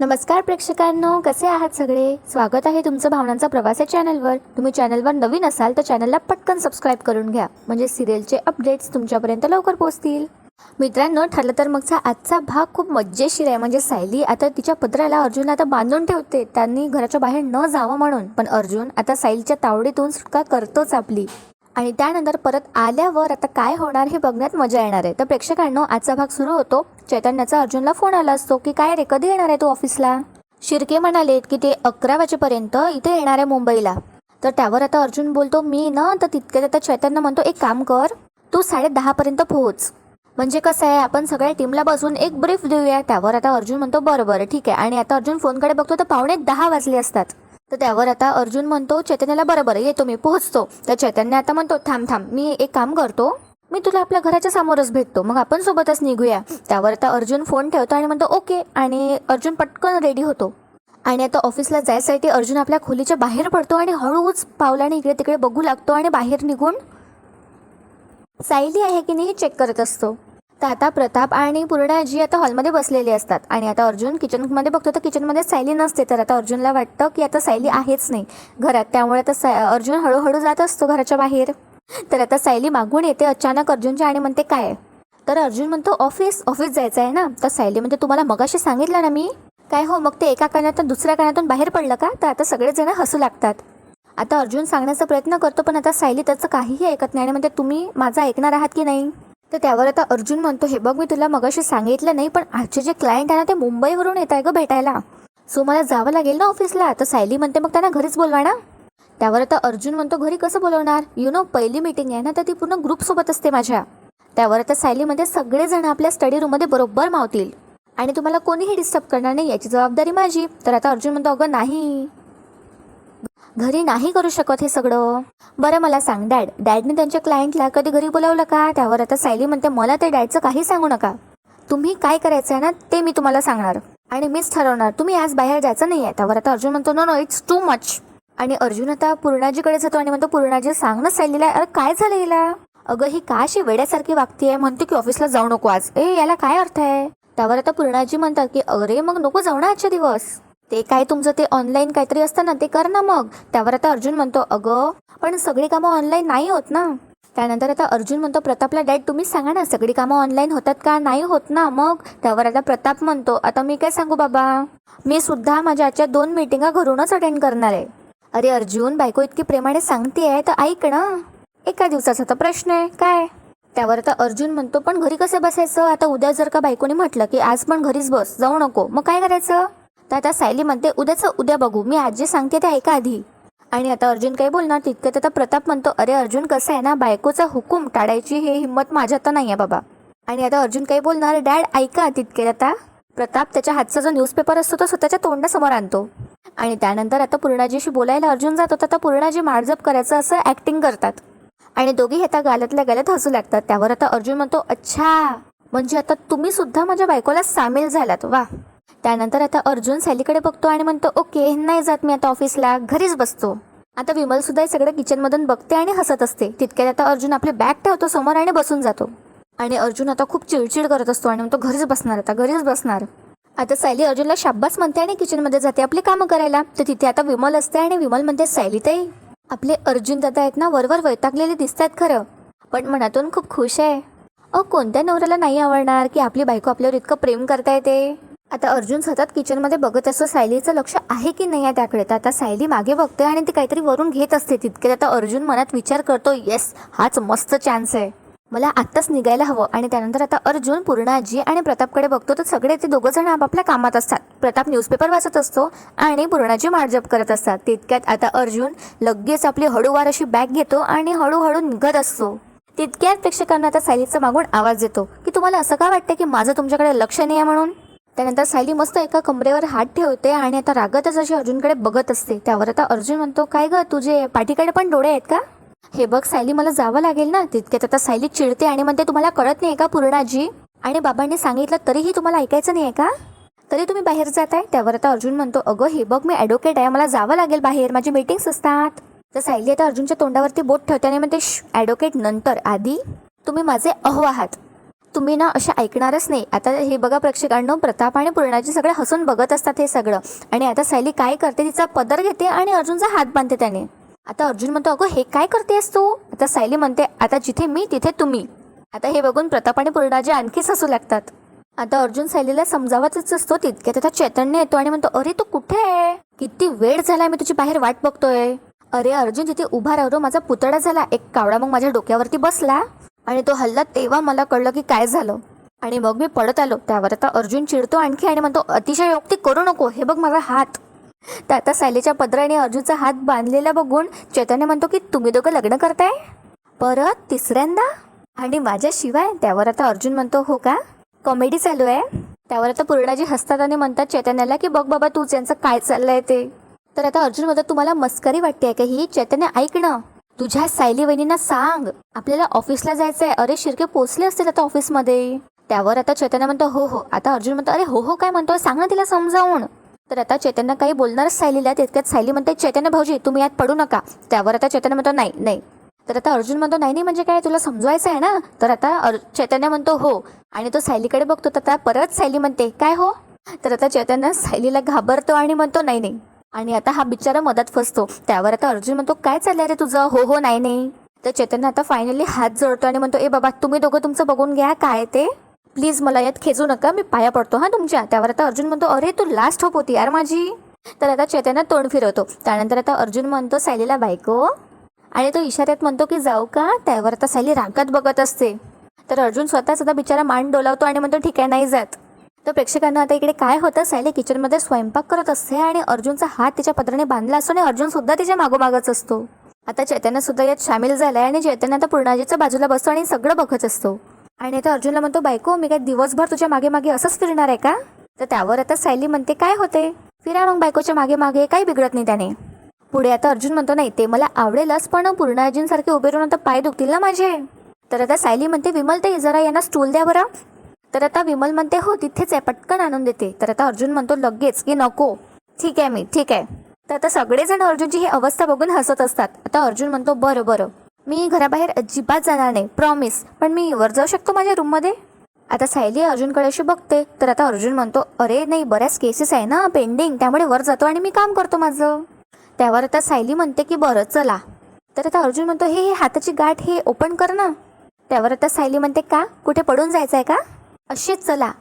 नमस्कार प्रेक्षकांनो कसे आहात सगळे? स्वागत आहे तुमचं भावनांचा प्रवास या चॅनलवर. तुम्ही चॅनलवर नवीन असाल तर चॅनलला पटकन सबस्क्राईब करून घ्या. म्हणजे सिरियलचे अपडेट्स तुमच्यापर्यंत लवकर पोहोचतील. मित्रांनो ठरलं तर मगचा आजचा भाग खूप मज्जेशीर आहे. म्हणजे सायली आता तिच्या पत्राला अर्जुन आता बांधून ठेवते. त्यांनी घराच्या बाहेर न जावं म्हणून. पण अर्जुन आता सायलीच्या तावडीतून सुटका करतोच आपली. आणि त्यानंतर परत आल्यावर आता काय होणार हे बघण्यात मजा येणार आहे. तर प्रेक्षकांनो आजचा भाग सुरू होतो. चैतन्याचा अर्जुनला फोन आला असतो की काय रे कधी येणार आहे तू ऑफिसला? शिर्के म्हणालेत की ते अकरा वाजेपर्यंत इथे येणार आहे मुंबईला. तर त्यावर आता अर्जुन बोलतो मी ना तर तितक्यात आता चैतन्य म्हणतो एक काम कर तू साडे दहापर्यंत पोहोच. म्हणजे कसं आहे आपण सगळ्या टीमला बसून एक ब्रीफ देऊया. त्यावर आता अर्जुन म्हणतो बरं बरं ठीक आहे. आणि आता अर्जुन फोनकडे बघतो तर पावणे दहा वाजले असतात. तर त्यावर आता अर्जुन म्हणतो चैतन्याला बरं बरं येतो मी पोहोचतो. तर चैतन्य आता म्हणतो थांब थांब मी एक काम करतो. मी तुला आपल्या घराच्या समोरच भेटतो. मग आपण सोबतच निघूया. त्यावर आता अर्जुन फोन ठेवतो आणि म्हणतो ओके. आणि अर्जुन पटकन रेडी होतो. आणि आता ऑफिसला जायसाठी अर्जुन आपल्या खोलीच्या बाहेर पडतो आणि हळूच पावलाने इकडे तिकडे बघू लागतो आणि बाहेर निघून सायली आहे की नाही हे चेक करत असतो. आता प्रताप आणि पूर्णाजी आता हॉलमध्ये बसलेले असतात. आणि आता अर्जुन किचनमध्ये बघतो तर किचनमध्ये सायली नसते. तर आता अर्जुनला वाटतं की आता सायली आहेच नाही घरात. त्यामुळे आता साय अर्जुन हळूहळू जात असतो घराच्या बाहेर. तर आता सायली मागून येते अचानक अर्जुनच्या आणि म्हणते काय? तर अर्जुन म्हणतो ऑफिस ऑफिस जायचं आहे ना? तर सायली म्हणते तुम्हाला मगाशी सांगितलं ना मी? काय हो मग ते एका कानातून दुसऱ्या कानातून बाहेर पडलं का? तर आता सगळेजण हसू लागतात. आता अर्जुन सांगण्याचा प्रयत्न करतो पण आता सायली त्याचं काहीही ऐकत नाही आणि म्हणते तुम्ही माझं ऐकणार आहात की नाही? तर त्यावर आता अर्जुन म्हणतो हे बघ मी तुला मगाशी सांगितलं नाही पण आजचे जे क्लायंट आहे ना ते मुंबईवरून येत आहे ग भेटायला. सो मला जावं लागेल ना ऑफिसला तर सायली म्हणते मग त्यांना घरीच बोलवा ना. त्यावर आता अर्जुन म्हणतो घरी कसं बोलवणार? यु नो पहिली मीटिंग आहे ना तर ती पूर्ण ग्रुपसोबत असते माझ्या. त्यावर आता सायलीमध्ये सगळेजण आपल्या स्टडी रूममध्ये बरोबर मावतील. आणि तुम्हाला कोणीही डिस्टर्ब करणार नाही याची जबाबदारी माझी. तर आता अर्जुन म्हणतो अगं नाही. घरी नाही करू शकत हे सगळं? बरं मला सांग डॅड. डॅडने त्यांच्या क्लायंटला कधी घरी बोलावलं का? त्यावर आता सायली म्हणते मला ते डॅडचं काही सांगू नका. तुम्ही काय करायचं आहे ना ते मी तुम्हाला सांगणार. आणि मीच ठरवणार. तुम्ही आज बाहेर जायचं नाही आहे त्यावर आता अर्जुन म्हणतो no no it's too much आणि अर्जुन आता पूर्णाजीकडे जातो आणि म्हणतो पूर्णाजी सांग ना सायलीला अरे काय झालं हिला? अगं ही का अशी वेड्यासारखी आहे म्हणते की ऑफिसला जाऊ नको आज. ए याला काय अर्थ आहे? त्यावर आता पूर्णाजी म्हणतात की अरे मग नको जाऊ ना आजच्या दिवस. ते काय तुमचं ते ऑनलाईन काहीतरी असतं ना ते कर ना मग. त्यावर आता अर्जुन म्हणतो अगं पण सगळी कामं ऑनलाईन नाही होत ना. त्यानंतर आता अर्जुन म्हणतो प्रतापला डॅड तुम्हीच सांगा ना सगळी कामं ऑनलाईन होतात का? नाही होत ना. मग त्यावर आता प्रताप म्हणतो आता मी काय सांगू बाबा? मी सुद्धा माझ्या आजच्या दोन मिटिंगा घरूनच अटेंड करणार आहे. अरे अर्जुन बायको इतकी प्रेमाने सांगतेय तर ऐक ना. एका दिवसाचा तर प्रश्न आहे काय? त्यावर आता अर्जुन म्हणतो पण घरी कसं बसायचं? आता उद्या जर का बायकोने म्हटलं की आज पण घरीच बस जाऊ नको. मग काय करायचं? तर आता सायली म्हणते उद्याचं उद्या बघू. मी आज जे सांगते ते ऐका आधी. आणि आता अर्जुन काही बोलणार तितक्यात आता प्रताप म्हणतो अरे अर्जुन कसं आहे ना बायकोचा हुकूम टाळायची हे हिंमत माझ्या तर नाही आहे बाबा. आणि आता अर्जुन काही बोलणार डॅड ऐका तितक्यात आता. प्रताप त्याच्या हातचा जो न्यूजपेपर असतो तो स्वतःच्या तोंडासमोर आणतो. आणि त्यानंतर आता पूर्णाजीशी बोलायला अर्जुन जातो तर आता पूर्णाजी माळजप करायचं असं ऍक्टिंग करतात. आणि दोघी आता गालातल्या गालात हसू लागतात. त्यावर आता अर्जुन म्हणतो अच्छा म्हणजे आता तुम्ही सुद्धा माझ्या बायकोला सामील झालात. वा त्यानंतर आता अर्जुन सॅलीकडे बघतो आणि म्हणतो ओके नाही जात मी आता ऑफिसला घरीच बसतो. आता विमल सुद्धा हे सगळं किचनमधून बघते आणि हसत असते. तितक्यात आता अर्जुन आपली बॅग ठेवतो समोर आणि बसून जातो. आणि अर्जुन आता खूप चिडचिड करत असतो आणि म्हणतो घरीच बसणार आता घरीच बसणार. आता सायली अर्जुनला शाब्बास म्हणते आणि किचनमध्ये जाते आपली कामं करायला. तर तिथे आता विमल असते आणि विमल म्हणते सायली ताई आपले अर्जुन दादा आहेत ना वरवर वैतागलेले दिसतात खरं पण मनातून खूप खुश आहे. अ कोणत्या नवऱ्याला नाही आवडणार की आपली बायको आपल्यावर इतकं प्रेम करता येते आता अर्जुन सतत किचनमध्ये बघत असतो सायलीचं लक्ष आहे की नाही आहे त्याकडे? तर आता सायली मागे बघते आणि ती काहीतरी वरून घेत असते तितके आता अर्जुन मनात विचार करतो येस हाच मस्त चान्स आहे. मला आत्ताच निघायला हवं. आणि त्यानंतर आता अर्जुन पूर्णाजी आणि प्रतापकडे बघतो तर सगळे ते दोघं जण आपापल्या कामात असतात. प्रताप न्यूजपेपर वाचत असतो आणि पूर्णाजी माळजप करत असतात. तितक्यात आता अर्जुन लगेच आपली हळूवार अशी बॅग घेतो आणि हळूहळू निघत असतो. तितक्यात प्रेक्षकांना आता सायलीचा मागून आवाज येतो की तुम्हाला असं का वाटतं की माझं तुमच्याकडे लक्ष नाही आहे म्हणून? त्यानंतर सायली मस्त एका कमरेवर हात ठेवते आणि आता रागतच अशी अर्जुनकडे बघत असते. त्यावर आता अर्जुन म्हणतो काय ग तुझे पाठीकडे पण डोळे आहेत का? हे बघ सायली मला जावं लागेल ना. तितक्यात आता सायली चिडते आणि म्हणते तुम्हाला कळत नाही का पूर्णाजी? आणि बाबांनी सांगितलं तरीही तुम्हाला ऐकायचं नाही आहे का? तरी तुम्ही बाहेर जाताय? त्यावर आता अर्जुन म्हणतो अगं हे बघ मी ॲडव्होकेट आहे. मला जावं लागेल बाहेर. माझी मीटिंग्स असतात. तर सायली आता अर्जुनच्या तोंडावरती बोट ठेवते आणि म्हणते ॲडव्होकेट नंतर. आधी तुम्ही माझे अहो आहात. तुम्ही ना असे ऐकणारच नाही. आता हे बघा प्रेक्षकांनो प्रताप आणि पूर्णाजी सगळे हसून बघत असतात हे सगळं. आणि आता सायली काय करते तिचा पदर घेते आणि अर्जुनचा हात बांधते त्याने. आता अर्जुन म्हणतो अगं हे काय करतेस तू? आता सायली म्हणते आता जिथे मी तिथे तुम्ही. आता हे बघून प्रताप आणि पूर्णाजी आणखीच हसू लागतात. आता अर्जुन सायलीला समजावतच असतो तितक्या त्याचा चैतन्य येतो आणि म्हणतो अरे तू कुठे आहे? किती वेळ झाला मी तुझी बाहेर वाट बघतोय. अरे अर्जुन तिथे उभा राहतो माझा पुतळा झाला. एक कावडा मग माझ्या डोक्यावरती बसला. आणि तो हल्ला तेव्हा मला कळलं की काय झालं. आणि मग मी पडत आलो. त्यावर आता अर्जुन चिडतो आणखी आणि म्हणतो अतिशय योक्ती करू नको. हे बघ माझा हात. तर आता सायलीच्या पदराने अर्जुनचा हात बांधलेला बघून चैतन्य म्हणतो की तुम्ही दोघं लग्न करताय? परत तिसऱ्यांदा? आणि माझ्याशिवाय त्यावर आता अर्जुन म्हणतो हो का? कॉमेडी चालू आहे. त्यावर आता पूर्णाजी हसतात आणि म्हणतात चैतन्याला की बघ बाबा तूच यांचं काय चाललंय ते? तर आता अर्जुन म्हणतात तुम्हाला मस्करी वाटते का ही? चैतन्य ऐकणं तुझ्या सायली वहिनींना सांग. आपल्याला ऑफिसला जायचंय. अरे शिर्के पोचले असतील आता ऑफिसमध्ये. त्यावर आता चैतन्य म्हणतो हो हो. आता अर्जुन म्हणतो अरे हो हो काय म्हणतो सांग ना तिला समजावून. तर आता चैतन्य काही बोलणारच सायलीला तितक्यात सायली म्हणते चैतन्य भाऊजी तुम्ही यात पडू नका. त्यावर आता चैतन्य म्हणतो नाही नाही. तर आता अर्जुन म्हणतो नाही नाही म्हणजे काय? तुला समजवायचं आहे ना? तर आता अर चैतन्य म्हणतो हो. आणि तो सायलीकडे बघतो. तर आता परत सायली म्हणते काय हो? तर आता चैतन्य सायलीला घाबरतो आणि म्हणतो नाही नाही. आणि आता हा बिचारा मदत फसतो. त्यावर आता अर्जुन म्हणतो काय चाललंय रे तुझं? हो हो नाही नाही. तर चेतन आता फायनली हात जोडतो आणि म्हणतो ए बाबा तुम्ही दोघं तुमचं बघून घ्या काय ते? प्लीज मला यात खेचू नका मी पाया पडतो हा तुमच्या. त्यावर आता अर्जुन म्हणतो अरे तू लास्ट होप होती यार माझी. तर आता चैतन्य तोंड फिरवतो. त्यानंतर आता अर्जुन म्हणतो सायलीला बायको? आणि तो इशाऱ्यात म्हणतो की जाऊ का? त्यावर आता सायली रागात बघत असते. तर अर्जुन स्वतःच आता बिचारा मान डोलावतो आणि म्हणतो ठीक आहे नाही जात. तर प्रेक्षकांना आता इकडे काय होतं? सायली किचनमध्ये स्वयंपाक करत असते आणि अर्जुनचा हात तिच्या पत्राने बांधला असतो आणि अर्जुन सुद्धा तिच्या मागोमागच असतो. आता चैतन्य सुद्धा यात सामील झालाय आणि चैतन्य आता पूर्णाजीच्या बाजूला बसतो आणि सगळं बघत असतो. आणि आता अर्जुनला म्हणतो बायको मी काय दिवसभर तुझ्या मागे मागे असंच फिरणार आहे का? तर त्यावर आता सायली म्हणते काय होते? फिरा मग बायकोच्या मागे मागे काही बिघडत नाही त्याने. पुढे आता अर्जुन म्हणतो नाही ते मला आवडेलच पण पूर्णाजींसारखे उभे राहून आता पाय दुखतील ना माझे. तर आता सायली म्हणते विमल ते जरा यांना स्टूल द्या बरं. तर आता विमल म्हणते हो तिथेच आहे पटकन आणून देते. तर आता अर्जुन म्हणतो लगेच की नको. ठीक आहे मी ठीक आहे. तर आता सगळेजण अर्जुनची ही अवस्था बघून हसत असतात. आता अर्जुन म्हणतो बरं बरं. मी घराबाहेर अजिबात जाणार नाही प्रॉमिस पण मी वर जाऊ शकतो माझ्या रूममध्ये आता सायली अर्जुनकडे अशी बघते. तर आता अर्जुन म्हणतो अरे नाही बऱ्याच केसेस आहे ना पेंडिंग त्यामुळे वर जातो आणि मी काम करतो माझं. त्यावर आता सायली म्हणते की बरं चला. तर आता अर्जुन म्हणतो हे हे हाताची गाठ हे ओपन कर ना. त्यावर आता सायली म्हणते का? कुठे पडून जायचं आहे का? अशीच चला.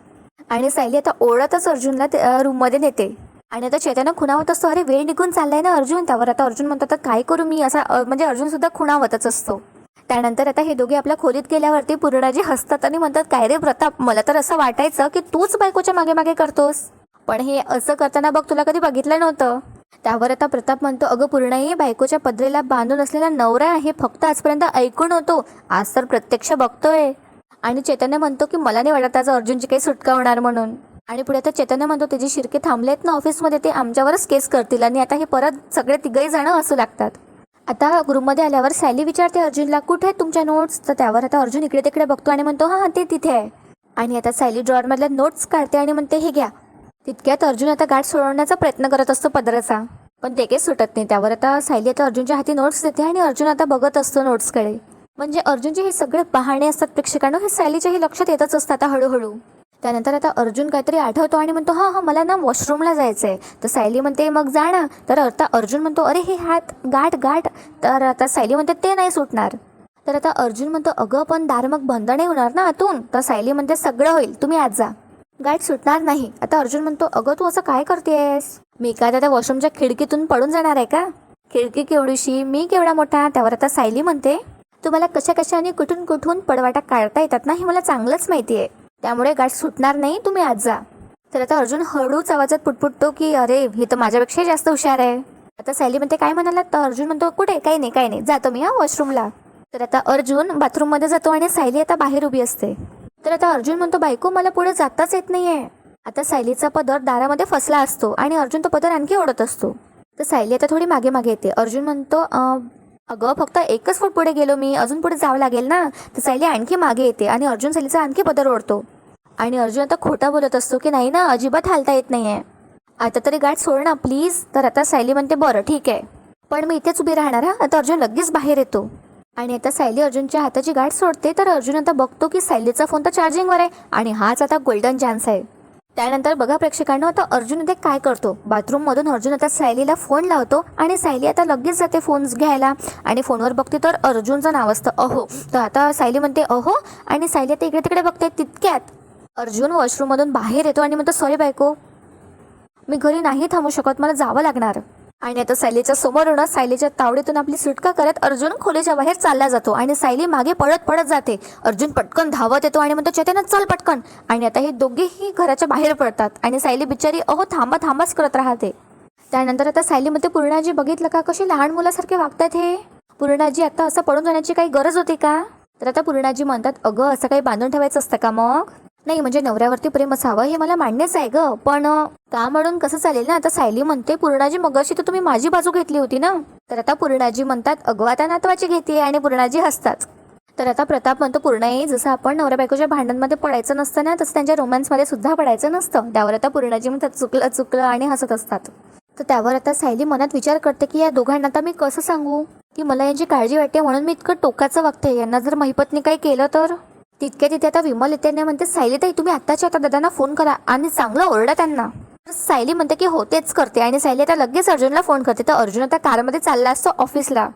आणि सायली आता ओढतच अर्जुनला ते- रूममध्ये नेते. आणि आता चैतन्य खुणावत असतो. अरे वेळ निघून चाललाय ना अर्जुन? त्यावर आता अर्जुन म्हणतो आता काय करू मी? असा म्हणजे अर्जुन सुद्धा खुणावतच असतो. त्यानंतर आता हे दोघे आपल्या खोलीत गेल्यावरती पूर्णाजी हसतात आणि म्हणतात काय रे प्रताप मला तर असं वाटायचं की तूच बायकोच्या मागे मागे करतोस. पण हे असं करताना बघ तुला कधी बघितलं नव्हतं. त्यावर आता प्रताप म्हणतो अगं पूर्णाई बायकोच्या पदरेला बांधून असलेला नवरा आहे फक्त आजपर्यंत ऐकून होतो. आज तर प्रत्यक्ष बघतोय. आणि चैतन्य म्हणतो की मला नाही वाटत आज अर्जुनची काही सुटका होणार म्हणून. आणि पुढे आता चैतन्य म्हणतो त्याची शिरके थांबले आहेत ना ऑफिसमध्ये ते आमच्यावरच केस करतील आणि आता हे परत सगळे तिघही जण असू लागतात. आता ग्रुपमध्ये आल्यावर सॅली विचारते अर्जुनला कुठे आहेत तुमच्या नोट्स तर त्यावर आता अर्जुन इकडे तिकडे बघतो आणि म्हणतो हां ते तिथे आहे. आणि आता सायली ड्रॉअरमधल्या नोट्स काढते आणि म्हणते हे घ्या. तितक्यात अर्जुन आता गाठ सोडवण्याचा प्रयत्न करत असतो पदराचा. पण ते काही सुटत नाही. त्यावर आता सायली आता अर्जुनच्या हाती नोट्स देते आणि अर्जुन आता बघत असतो नोट्सकडे म्हणजे अर्जुनचे हे सगळे पाहणे असतात प्रेक्षकांना हे सॅलीच्याही लक्षात येतच असतात आता हळूहळू. त्यानंतर आता अर्जुन काहीतरी आठवतो आणि म्हणतो हां हां मला ना वॉशरूमला जायचं आहे तर सायली म्हणते मग जा ना. तर आता अर्जुन म्हणतो अरे हे हात गाठ गाठ. तर आता सायली म्हणते ते नाही सुटणार. तर आता अर्जुन म्हणतो अगं पण दार मग बंद नाही होणार ना आतून. तर सायली म्हणते सगळं होईल तुम्ही आज जा. गाठ सुटणार नाही. आता अर्जुन म्हणतो अगं तू असं काय करतेस मी काय त्या वॉशरूमच्या खिडकीतून पडून जाणार आहे का? खिडकी केवढीशी मी केवढा मोठा? त्यावर आता सायली म्हणते तुम्हाला कशा कशाने कुठून कुठून पडवाटा काढता येतात ना हे मला चांगलंच माहिती आहे त्यामुळे गाठ सुटणार नाही तुम्ही आज जा. तर आता अर्जुन हळूच आवाजात पुटपुटतो की अरे हे तर माझ्यापेक्षाही जास्त हुशार आहे. आता सायली म्हणते काय म्हणाला? तर अर्जुन म्हणतो कुठे? काही नाही काही नाही. जातो मी हा वॉशरूमला. तर आता अर्जुन बाथरूममध्ये जातो आणि सायली आता बाहेर उभी असते. तर आता अर्जुन म्हणतो बायको मला पुढे जाताच येत नाही आहे आता सायलीचा पदर दारामध्ये फसला असतो आणि अर्जुन तो पदर आणखी ओढत असतो. तर सायली आता थोडी मागे मागे येते. अर्जुन म्हणतो अगं फक्त एकच फूट पुढे गेलो मी. अजून पुढे जावं लागेल ना? तर सायली आणखी मागे येते आणि अर्जुन सैलीचा आणखी पदर ओढतो. आणि अर्जुन आता खोटा बोलत असतो की नाही ना? अजिबात हालता येत नाही आहे आता तरी गाठ सोड ना प्लीज तर आता सायली म्हणते बरं ठीक आहे. पण मी इथेच उभी राहणार हा? आता अर्जुन लगेच बाहेर येतो. आणि आता सायली अर्जुनच्या हाताची गाठ सोडते तर अर्जुन आता बघतो की सायलीचा फोन तर चार्जिंगवर आहे. आणि हाच आता गोल्डन चान्स आहे. त्यानंतर बघा प्रेक्षकांना आता अर्जुन इथे काय करतो? बाथरूममधून अर्जुन आता सायलीला फोन लावतो आणि सायली आता लगेच जाते फोन घ्यायला. आणि फोनवर बघते तर अर्जुनचं नाव असतं अहो. तर आता सायली म्हणते अहो आणि सायली आता इकडे तिकडे बघते तितक्यात अर्जुन वॉशरूममधून बाहेर येतो आणि म्हणतो सॉरी बायको मी घरी नाही थांबू शकत मला जावं लागणार. आणि आता सायलीच्या समोरूनच सायलीच्या तावडीतून आपली सुटका करत अर्जुन खोलीच्या बाहेर चालला जातो आणि सायली मागे पळत पळत जाते. अर्जुन पटकन धावत येतो आणि म्हणतो चेतन चल पटकन. आणि आता हे दोघेही घराच्या बाहेर पडतात आणि सायली बिचारी अहो थांबा थांबाच करत राहते. त्यानंतर आता सायलीमध्ये पूर्णाजी बघितलं का? कशी लहान मुलासारखे वागतात हे? पूर्णाजी आता असं पडून जाण्याची काही गरज होती का? तर आता पूर्णाजी म्हणतात अगं असं काही बांधून ठेवायचं असतं का मग? नाही म्हणजे नवऱ्यावरती प्रेम असावं हे मला मान्यच आहे ग. पण का म्हणून कसं चालेल ना? आता सायली म्हणते पूर्णाजी मगाशी तर तुम्ही माझी बाजू घेतली होती ना? तर आता पूर्णाजी म्हणतात अगवाता आता नातवाची घेते आणि पूर्णाजी हसतात. तर आता प्रताप म्हणतो पूर्णाई जसं आपण नवऱ्या बायकोच्या भांडणमध्ये पडायचं नसतं ना तसं त्यांच्या रोमॅन्समध्ये सुद्धा पडायचं नसतं. त्यावर आता पूर्णाजी म्हणतात चुकलं चुकलं आणि हसत असतात. तर त्यावर आता सायली मनात विचार करते की या दोघांना आता मी कसं सांगू? की मला यांची काळजी वाटते म्हणून मी इतकं टोकाचं वागते. यांना जर महिपतने काही केलं तर तितक्या तिथे आता विमल येते नाही म्हणते सायली ताई तुम्ही आत्ताच्या आता दादांना फोन करा. आणि चांगलं ओरडा त्यांना. तर सायली म्हणते की हो तेच करते. आणि सायली आता लगेच अर्जुनला फोन करते. तर अर्जुन आता कारमध्ये चालला असतो ऑफिसला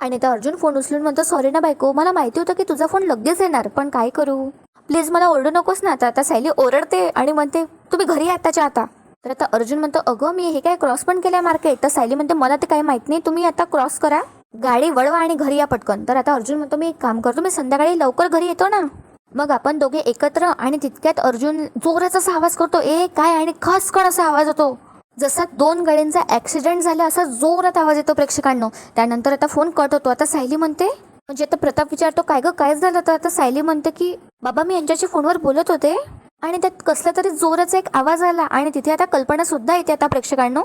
आणि आता अर्जुन फोन उचलून म्हणतो सॉरी ना बायको मला माहिती होतं की तुझा फोन लगेच येणार पण काय करू? प्लीज मला ओरडू नकोस ना आता आता सायली ओरडते आणि म्हणते तुम्ही घरी या आताच्या आता. तर आता अर्जुन म्हणतो अगं मी हे काय क्रॉस पण केलंय मार्केट तर सायली म्हणते मला ते काही माहीत नाही तुम्ही आता क्रॉस करा. गाडी वळवा आणि घरी या पटकन. तर आता अर्जुन म्हणतो मी एक काम करतो मी संध्याकाळी लवकर घरी येतो ना. मग आपण दोघे एकत्र आणि तितक्यात अर्जुन जोराचा असा आवाज करतो ए काय? आणि खसकण असा आवाज होतो. जसा दोन गाड्यांचा ऍक्सिडेंट झाला असा जोरात आवाज येतो प्रेक्षकांनो. त्यानंतर आता फोन कट होतो. आता सायली म्हणते म्हणजे आता प्रताप विचारतो काय गं काय झालं? तर आता सायली म्हणते की बाबा मी यांच्याशी फोनवर बोलत होते आणि त्यात कसला तरी जोराचा एक आवाज आला आणि तिथे आता कल्पना सुद्धा येते आता प्रेक्षकांनो.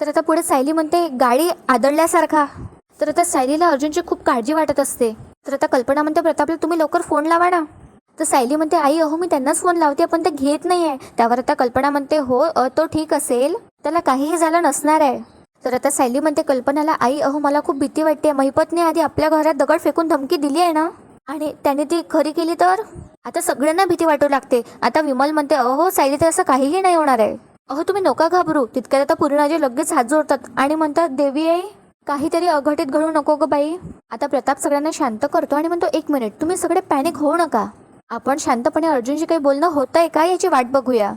तर आता पुढे सायली म्हणते गाडी आदळल्यासारखा. तर आता सायलीला अर्जुनची खूप काळजी वाटत असते. तर आता कल्पना म्हणते प्रतापला तुम्ही लवकर फोन लावा ना. तर सायली म्हणते आई अहो मी त्यांनाच फोन लावते पण ते घेत नाही आहे त्यावर आता कल्पना म्हणते हो अ, तो ठीक असेल. त्याला काहीही झालं नसणार आहे. तर आता सायली म्हणते कल्पनाला आई अहो मला खूप भीती वाटते. महिपतने आधी आपल्या घरात दगड फेकून धमकी दिली आहे ना? आणि त्याने ती खरी केली तर? आता सगळ्यांना भीती वाटू लागते. आता विमल म्हणते अहो सायली तर असं काहीही नाही होणार आहे. अहो तुम्ही नका घाबरू. तितक्यात आता पूर्णाजी लगेच हात जोडतात आणि म्हणतात देवी आई काहीतरी अघटित घडू नको ग बाई. आता प्रताप सगळ्यांना शांत करतो आणि म्हणतो एक मिनिट तुम्ही सगळे पॅनिक होऊ नका. आपण शांतपणे अर्जुनशी काही बोलणं होत आहे का याची वाट बघूया.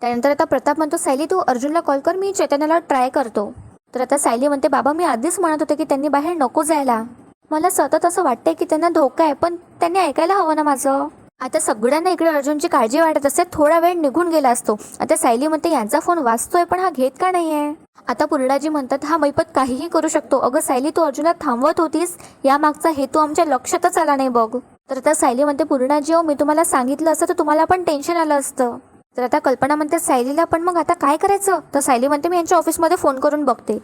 त्यानंतर आता प्रताप म्हणतो सायली तू अर्जुनला कॉल कर मी चैतन्याला ट्राय करतो. तर आता सायली म्हणते बाबा मी आधीच म्हणत होते की त्यांनी बाहेर नको जायला. मला सतत असं वाटतंय की त्यांना धोका आहे पण त्यांनी ऐकायला हवं ना माझं. आता सगळ्यांना इकडे अर्जुनची काळजी वाटत असते थोडा वेळ निघून गेला असतो. आता सायली म्हणते यांचा फोन वाचतोय पण हा घेत का नाहीये? आता पुरडाजी म्हणतात हा मैपत काहीही करू शकतो. अगं सायली तू अर्जुनला थांबवत होतीस या मागचा हेतू आमच्या लक्षातच आला नाही बघ. तर आता सायली म्हणते पूर्णा जेव मी तुम्हाला सांगितलं असतं तर तुम्हाला पण टेन्शन आलं असतं. तर आता कल्पना म्हणते सायलीला पण मग आता काय करायचं? तर सायली म्हणते मी यांच्या ऑफिसमध्ये फोन करून बघते.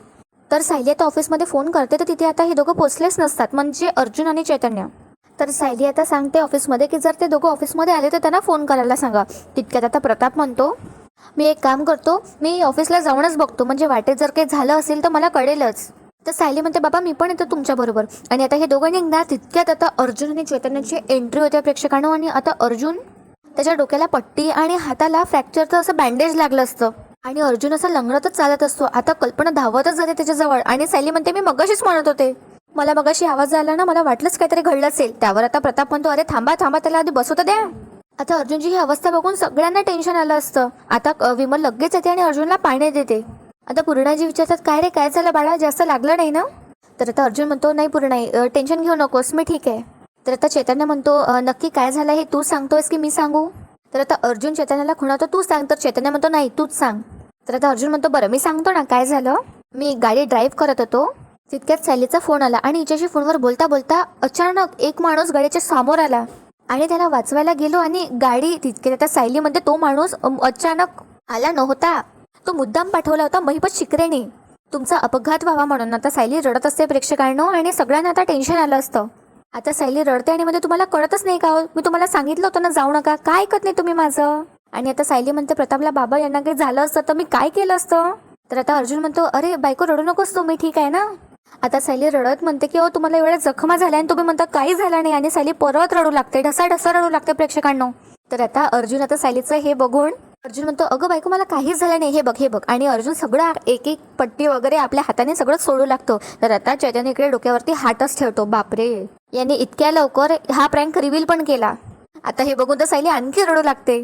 तर सायली आता ऑफिसमध्ये फोन करते तर तिथे आता हे दोघं पोचलेच नसतात म्हणजे अर्जुन आणि चैतन्य. तर सायली आता सांगते ऑफिसमध्ये की जर ते दोघं ऑफिसमध्ये आले तर त्यांना फोन करायला सांगा. तितक्यात आता प्रताप म्हणतो मी एक काम करतो मी ऑफिसला जाऊनच बघतो म्हणजे वाटेत जर काही झालं असेल तर मला कळेलच. तर सायली म्हणते बाबा मी पण येतो तुमच्याबरोबर. आणि आता हे दोघं निघणार तितक्यात आता अर्जुन आणि चैतन्याची एंट्री होते प्रेक्षकांना आणि आता अर्जुन त्याच्या डोक्याला पट्टी आणि हाताला फ्रॅक्चरचं असं बँडेज लागलं असतं. आणि अर्जुन असं लंगडतच चालत असतो. आता कल्पना धावतच जाते त्याच्याजवळ. आणि सायली म्हणते मी मगाशीच म्हणत होते. मला मगाशी आवाज आला ना मला वाटलंच काहीतरी घडलं असेल. त्यावर आता प्रताप म्हणतो अरे थांबा थांबा त्याला आधी बसवता द्या. आता अर्जुनची ही अवस्था बघून सगळ्यांना टेन्शन आलं असतं. आता विमल लगेच येते आणि अर्जुनला पाणी देते. आता पूर्णाजी विचारतात काय रे काय झालं बाळा? जास्त लागलं नाही ना? तर आता अर्जुन म्हणतो नाही पूर्णाई टेन्शन घेऊ नकोस मी ठीक आहे. तर आता चैतन्य म्हणतो नक्की काय झालं हे तू सांगतोयस की मी सांगू? तर आता अर्जुन चैतन्याला खुणावतो तू सांग. तर चैतन्य म्हणतो नाही तूच सांग. तर आता अर्जुन म्हणतो बरं मी सांगतो ना काय झालं? मी गाडी ड्राईव्ह करत होतो. तितक्यात सायलीचा फोन आला आणि हिच्याशी फोनवर बोलता बोलता अचानक एक माणूस गाडीच्या समोर आला आणि त्याला वाचवायला गेलो आणि गाडी तितक्यात आता सायलीमध्ये तो माणूस अचानक आला नव्हता. तो मुद्दाम पाठवला होता महिपत शिकरेने. तुमचा अपघात व्हावा म्हणून. आता सायली रडत असते प्रेक्षकांनो आणि सगळ्यांना आता टेन्शन आलं असतं. आता सायली रडते आणि म्हणजे तुम्हाला कळतच नाही का हो? मी तुम्हाला सांगितलं होतं ना जाऊ नका. काय ऐकत नाही तुम्ही माझं? आणि आता सायली म्हणते प्रतापला बाबा यांना काही झालं असतं तर मी काय केलं असतं? तर आता अर्जुन म्हणतो अरे बायको रडू नकोस तुम्ही ठीक आहे ना? आता सायली रडत म्हणते की हो तुम्हाला एवढ्या जखमा झाल्या आणि तुम्ही म्हणता काही झालं नाही. आणि सायली परत रडू लागते ढसा ढसा रडू लागते प्रेक्षकांनो. तर आता अर्जुन आता सायलीचं हे बघून अर्जुन म्हणतो अगं बायको मला काहीच झालं नाही. हे बघ हे बघ. आणि अर्जुन सगळं एक एक पट्टी वगैरे आपल्या हाताने सगळं सोडू लागतो. तर आता चैतन्य इकडे डोक्यावरती हातच ठेवतो. बापरे. याने इतक्या लवकर हा प्रँक रिव्हील पण केला. आता हे बघून तर सायली आणखी रडू लागते.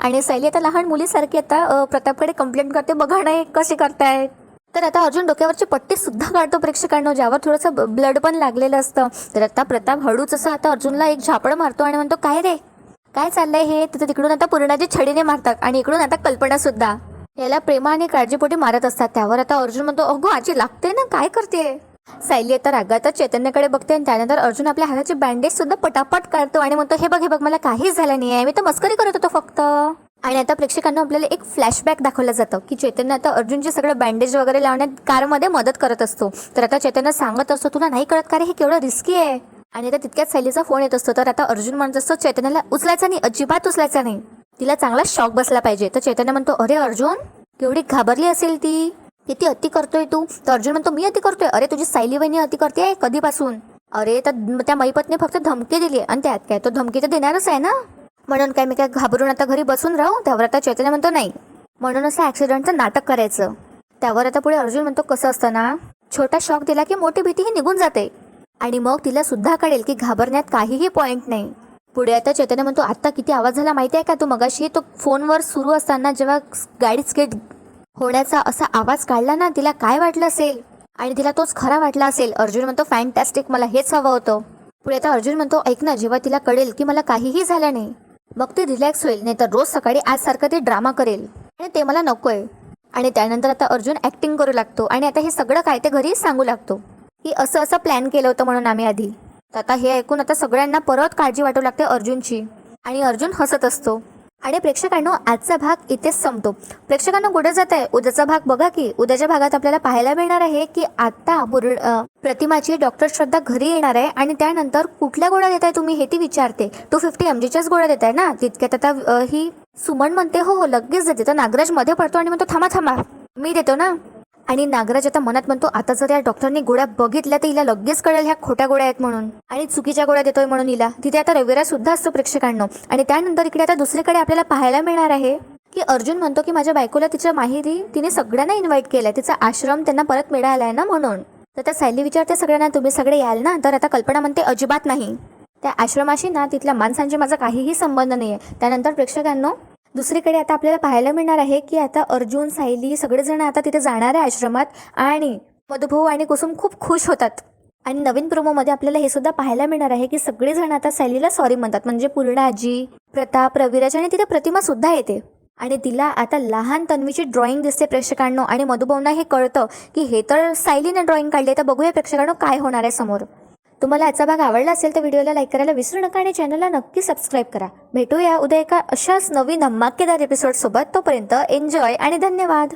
आणि सायली आता लहान मुलीसारखी आता प्रतापकडे कंप्लेंट करते बघा नाही कसे करतायत. तर आता अर्जुन डोक्यावरची पट्टी सुद्धा काढतो प्रेक्षकांना ज्यावर थोडंसं ब्लड पण लागलेलं असतं. तर आता प्रताप हळूच असं आता अर्जुनला एक झापड मारतो आणि म्हणतो काय रे? काय चाललंय हे? तिथं तिकडून आता पूर्णाजी छडीने मारतात आणि इकडून आता कल्पना सुद्धा. याला प्रेमा आणि काळजीपोटी मारत असतात. त्यावर आता अर्जुन म्हणतो अगो आजी लागते ना काय करते? सायली आता रागातच चैतन्याकडे बघते आणि त्यानंतर अर्जुन आपल्या हाताचे बँडेज सुद्धा पटापट काढतो आणि म्हणतो हे बघ हे बघ मला काहीच झालं नाही आहे मी तर मस्करी करत होतो फक्त. आणि आता प्रेक्षकांना आपल्याला एक फ्लॅशबॅक दाखवलं जातं की चैतन्य आता अर्जुनचे सगळं बँडेज वगैरे लावण्यात कारमध्ये मदत करत असतो. तर आता चैतन्य सांगत असतो तुला नाही कळत का रे? हे केवढं रिस्की आहे. आणि आता तितक्यात शैलीचा फोन येत असतो. तर आता अर्जुन म्हणत असतो चैतन्याला उचलायचा नाही अजिबात उचलायचा नाही. तिला चांगला शॉक बसला पाहिजे. तर चैतन्य म्हणतो अरे अर्जुन केवढी घाबरली असेल ती. किती अति करतोय तू. तर अर्जुन म्हणतो मी अति करतोय? अरे तुझी सायली वहिनी अति करते कधीपासून? अरे तर त्या मैपतने फक्त धमकी दिली आणि त्यात काय? तो धमकी तर देणारच आहे ना? म्हणून काय मी काय घाबरून आता घरी बसून राहू? त्यावर आता चैतन्य म्हणतो नाही. म्हणून असं ॲक्सिडेंटचं नाटक करायचं. त्यावर आता पुढे अर्जुन म्हणतो कसं असतं ना? छोटा शॉक दिला की मोठी भीती ही निघून जाते. आणि मग तिला सुद्धा कळेल की घाबरण्यात काहीही पॉईंट नाही. पुढे आता चैतन्य म्हणतो आत्ता किती आवाज झाला माहिती आहे का तू मगाशी? तो फोनवर सुरू असताना जेव्हा गाडी स्केट होण्याचा असा आवाज काढला ना तिला काय वाटलं असेल? आणि तिला तोच खरा वाटला असेल. अर्जुन म्हणतो फॅन्टॅस्टिक मला हेच हवं होतं. पुढे आता अर्जुन म्हणतो ऐक ना जेव्हा तिला कळेल की मला काहीही झालं नाही मग ती रिलॅक्स होईल नाही तर रोज सकाळी आजसारखं ती ड्रामा करेल. आणि ते मला नकोय. आणि त्यानंतर आता अर्जुन ॲक्टिंग करू लागतो. आणि आता हे सगळं काय ते घरी सांगू लागतो. की असं असं प्लॅन केलं होतं म्हणून आम्ही आधी. तर आता हे ऐकून आता सगळ्यांना परत काळजी वाटू लागते अर्जुनची. आणि अर्जुन हसत असतो. आणि प्रेक्षकांनो आजचा भाग इथेच संपतो. प्रेक्षकांना कुठे जात आहे? उद्याचा भाग बघा की उद्याच्या भागात आपल्याला पाहायला मिळणार आहे की आता पूर्ण प्रतिमाची डॉक्टर श्रद्धा घरी येणार आहे आणि त्यानंतर कुठल्या गोळ्या देताय तुम्ही हे ती विचारते. टू फिफ्टी एम जीच्याच गोळ्या देताय ना? तितक्यात आता ही सुमन म्हणते हो हो लगेच देते. तर नागराजमध्ये पडतो आणि म्हणतो थांबा थांबा. मी देतो ना? आणि नागराज आता मनात म्हणतो आता जर या डॉक्टरनी गोळ्या बघितल्या तर हिला लगेच कळेल ह्या खोट्या गोळ्या आहेत म्हणून. आणि चुकीच्या गोळ्या देतोय म्हणून हिला. तिथे आता रविवार सुद्धा असतो प्रेक्षकांनो. आणि त्यानंतर इकडे आता दुसरीकडे आपल्याला पाहायला मिळणार आहे की अर्जुन म्हणतो की माझ्या बायकोला तिच्या माहिती तिने सगळ्यांना इन्व्हाइट केलाय. तिचा आश्रम त्यांना परत मिळालाय ना म्हणून. तर त्या सायली विचारते सगळ्यांना तुम्ही सगळे याल ना? तर आता कल्पना म्हणते अजिबात नाही. त्या आश्रमाशी ना तिथल्या माणसांशी माझा काहीही संबंध नाही आहे त्यानंतर प्रेक्षकांनो दुसरीकडे आता आपल्याला पाहायला मिळणार आहे की आता अर्जुन सायली सगळेजण आता तिथे जाणार आहे आश्रमात आणि मधुभाऊ आणि कुसुम खूप खुश होतात. आणि नवीन प्रोमोमध्ये आपल्याला हे सुद्धा पाहायला मिळणार आहे की सगळेजण आता सायलीला सॉरी म्हणतात. म्हणजे पूर्ण आजी प्रताप रविराज आणि तिथे प्रतिमा सुद्धा येते. आणि तिला आता लहान तन्वीची ड्रॉइंग दिसते प्रेक्षकांनो. आणि मधुभाऊंना हे कळतं की हे तर सायलीने ड्रॉइंग काढले तर बघूया प्रेक्षकांनो काय होणार आहे समोर. तुम्हाला आजचा भाग आवडला असेल तर व्हिडिओला लाईक करायला विसरू नका आणि चॅनलला नक्की सबस्क्राईब करा. भेटूया उद्या एका अशाच नवीन धमाकेदार एपिसोडसोबत तोपर्यंत एन्जॉय आणि धन्यवाद.